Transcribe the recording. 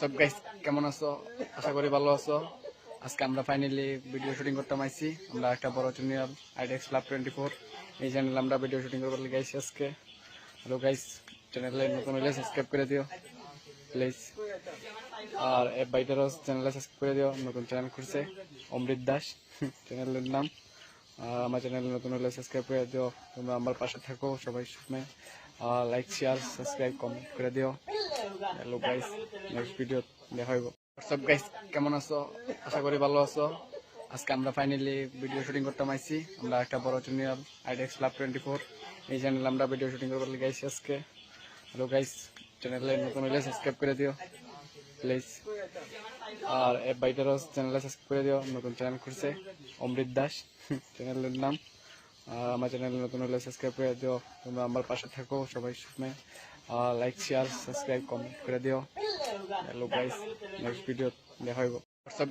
সব গাইস কেমন আছো? আশা করি ভালো আছো। আজকে আমরা ফাইনালি ভিডিও শুটিং করতে মাইছি আমরা একটা বড় চ্যানেল আইডেক্স লাভ টোয়েন্টি ফোর এই চ্যানেলে আমরা ভিডিও শুটিং করবার লেগে আইছি আজকে হ্যালো গাইস চ্যানেলে নতুন হলে সাবস্ক্রাইব করে দিও প্লিজ আর এফ বাইটারও চ্যানেলে সাবস্ক্রাইব করে দিও, নতুন চ্যানেল খুলছে, অমৃত দাস চ্যানেলের নাম। আমার চ্যানেল নতুন হলে সাবস্ক্রাইব করে দিও, তোমরা আমার পাশে থাকো সবাই সময় লাইক শেয়ার সাবস্ক্রাইব কমেন্ট করে দিও। হ্যালো গাইস নেক্সট ভিডিও দেখা হইব গাইস কেমন আছো? আশা করি ভালো আছো। আজকে আমরা ফাইনালি ভিডিও শুটিং করতে মাইছি আমরা একটা বড় চ্যানেল আইডেক্স লাভ টোয়েন্টি ফোর এই চ্যানেলে আমরা ভিডিও শুটিং করবার লেগে আইছি আজকে। হ্যালো গাইস চ্যানেলে নতুন হলে সাবস্ক্রাইব করে দিও প্লিজ আর এফ বাইটারও চ্যানেলে সাবস্ক্রাইব করে দিও, নতুন চ্যানেল খুলছে, অমৃত দাস চ্যানেলের নাম। আমার চ্যানেল নতুন হলে সাবস্ক্রাইব করে দিও। তোমরা আমার পাশে থাকো, সবাই সময় লাইক কমেন্ট করে দিও। হ্যালো গাইস নেক্সট ভিডিও দেখা হইব। সব